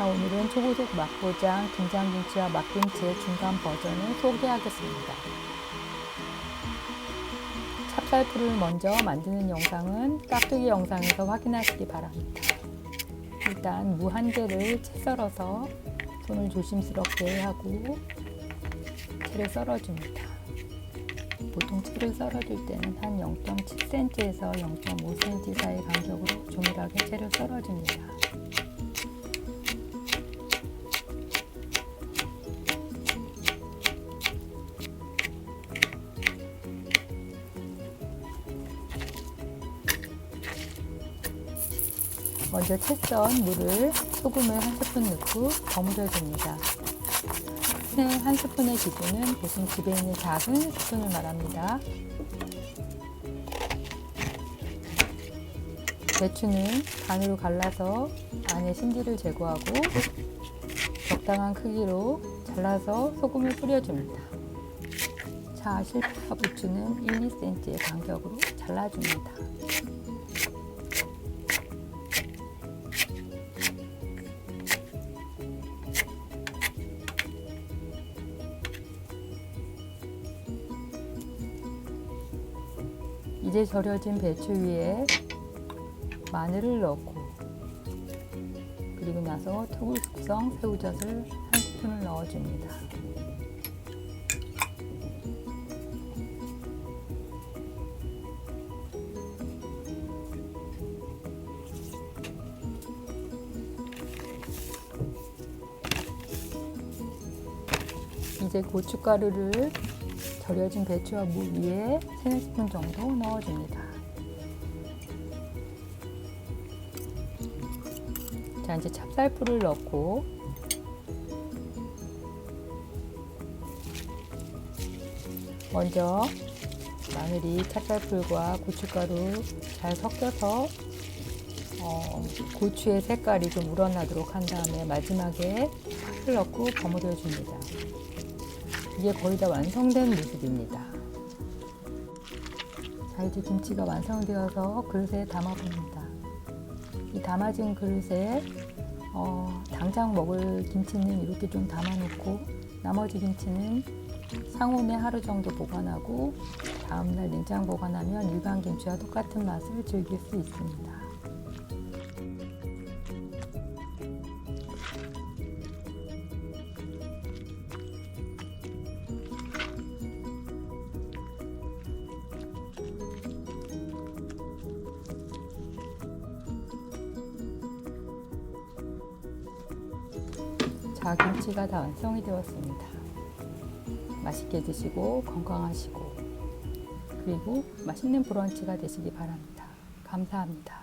자, 오늘은 초고속 맛보장 김장김치와 맛김치의 중간 버전을 소개하겠습니다. 찹쌀풀을 먼저 만드는 영상은 깍두기 영상에서 확인하시기 바랍니다. 일단 무 한 개를 채 썰어서 손을 조심스럽게 하고 채를 썰어줍니다. 보통 채를 썰어줄 때는 한 0.7cm에서 0.5cm 사이 간격으로 조밀하게 채를 썰어줍니다. 먼저 채 썬 물을 소금을 한 스푼 넣고 버무려줍니다. 네, 한 스푼의 기준은 보통 집에 있는 작은 스푼을 말합니다. 배추는 반으로 갈라서 안에 심지를 제거하고 적당한 크기로 잘라서 소금을 뿌려줍니다. 자, 실파 부추는 1, 2cm의 간격으로 잘라줍니다. 이제 절여진 배추 위에 마늘을 넣고 그리고 나서 토굴 숙성 새우젓을 한 스푼을 넣어줍니다. 이제 고춧가루를 절여진 배추와 무 위에 3, 4스푼 정도 넣어줍니다. 자, 이제 찹쌀풀을 넣고 먼저 마늘이 찹쌀풀과 고춧가루 잘 섞여서 어, 고추의 색깔이 좀 우러나도록 한 다음에 마지막에 파를 넣고 버무려 줍니다. 이게 거의 다 완성된 모습입니다. 자, 이제 김치가 완성되어서 그릇에 담아봅니다. 이 담아진 그릇에 어, 당장 먹을 김치는 이렇게 좀 담아놓고 나머지 김치는 상온에 하루 정도 보관하고 다음날 냉장 보관하면 일반 김치와 똑같은 맛을 즐길 수 있습니다. 자, 김치가 다 완성이 되었습니다. 맛있게 드시고 건강하시고 그리고 맛있는 브런치가 되시기 바랍니다. 감사합니다.